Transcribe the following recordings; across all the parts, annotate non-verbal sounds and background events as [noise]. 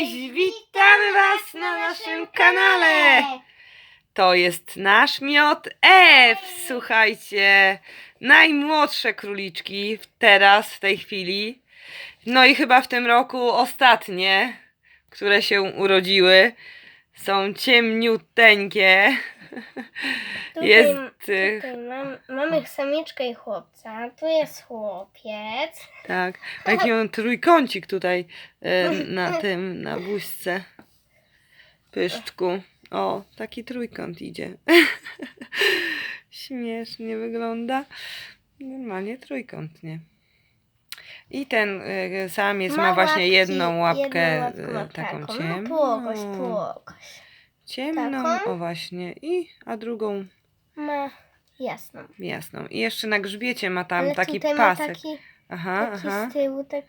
Cześć! Witamy Was na naszym kanale! To jest nasz miot F. Słuchajcie, najmłodsze króliczki teraz, w tej chwili. No i chyba w tym roku ostatnie, które się urodziły. Są ciemniuteńkie. Tutaj, Jest. y, tutaj mam, mamy samiczkę i chłopca. Tu jest chłopiec. Tak. Jaki on trójkącik tutaj e, [laughs] na tym, na buźce. Pyszczku. O, taki trójkąt idzie. [laughs] Śmiesznie wygląda. Normalnie trójkątnie. I ten e, samiec ma, właśnie łapki, jedną łapkę jedną e, ma taką No, ciemną. płokoś, płokoś. Ciemną, taką. o właśnie. I, a drugą Ma jasną. jasną. I jeszcze na grzbiecie ma tam Ale taki tutaj pasek. ma taki, aha, taki aha. z tyłu, tak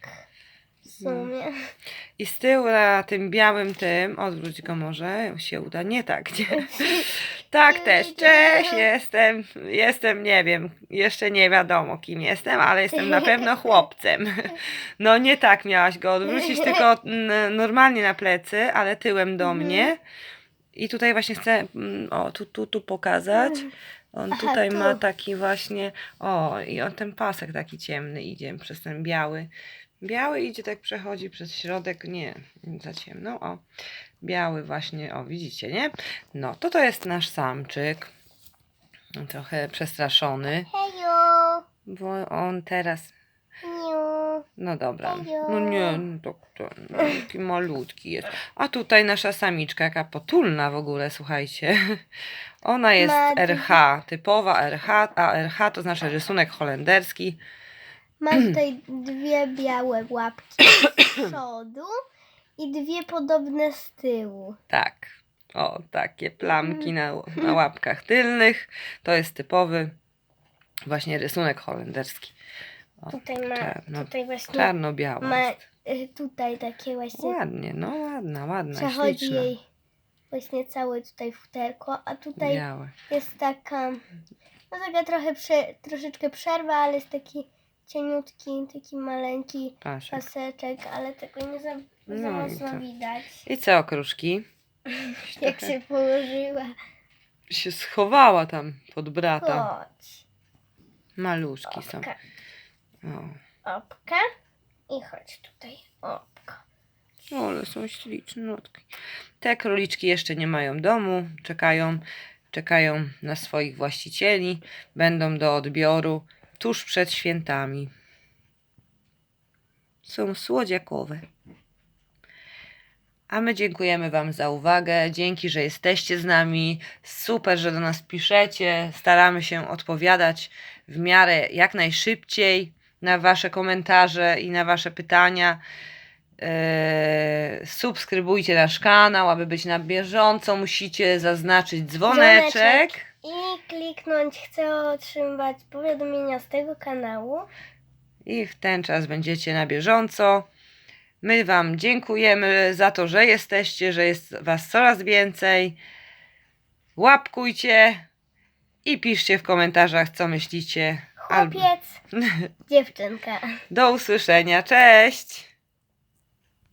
w sumie. I z tyłu na tym białym tym, odwróć go może, się uda, nie tak, nie? [laughs] Tak też, cześć, jestem, jestem, nie wiem, jeszcze nie wiadomo kim jestem, ale jestem na pewno chłopcem. [laughs] No nie tak miałaś go odwrócić, tylko mm, normalnie na plecy, ale tyłem do Mhm. mnie. I tutaj właśnie chcę, mm, o, tu, tu, tu pokazać. On Aha, tutaj tu. ma taki właśnie, o, i on ten pasek taki ciemny idzie przez ten biały. Biały idzie tak przechodzi przez środek, nie, za ciemno, o. Biały właśnie, o widzicie, nie? No, to to jest nasz samczyk. Trochę przestraszony, Hejo! bo on teraz. No dobra, no nie, no to, no, taki malutki jest. A tutaj nasza samiczka, jaka potulna w ogóle, słuchajcie. [laughs] Ona jest Ma RH, typowa RH, a RH to znaczy rysunek holenderski. [clears throat] Ma tutaj dwie białe łapki z [clears throat] przodu i dwie podobne z tyłu. Tak. O, takie plamki na, [clears throat] na łapkach tylnych. To jest typowy właśnie rysunek holenderski. O, Tutaj ma, czarno, tutaj właśnie czarno-biały. ma jest. y, tutaj takie właśnie Ładnie, no ładna, ładna, przechodzi śliczna. jej właśnie całe tutaj futerko, a tutaj Białe. jest taka, no taka trochę prze, troszeczkę przerwa, ale jest taki cieniutki, taki maleńki Pasek. paseczek, ale tego nie za, za No i mocno to- widać, I co, okruszki? [laughs] jak Trochę się położyła. się schowała tam pod brata. Chodź, Maluszki są. O. opka i chodź tutaj, opka. O, ale są ślicznotki. Te króliczki jeszcze nie mają domu, czekają, czekają na swoich właścicieli, będą do odbioru tuż przed świętami. Są słodziakowe. A my dziękujemy Wam za uwagę. Dzięki, że jesteście z nami. Super, że do nas piszecie. Staramy się odpowiadać w miarę jak najszybciej na Wasze komentarze i na Wasze pytania. Eee, subskrybujcie nasz kanał, aby być na bieżąco. Musicie zaznaczyć dzwoneczek. Dzwoneczek. I kliknąć chcę otrzymywać powiadomienia z tego kanału. I w ten czas będziecie na bieżąco. My Wam dziękujemy za to, że jesteście, że jest Was coraz więcej. Łapkujcie i piszcie w komentarzach, co myślicie. Chłopiec, [laughs] dziewczynka. Do usłyszenia. Cześć!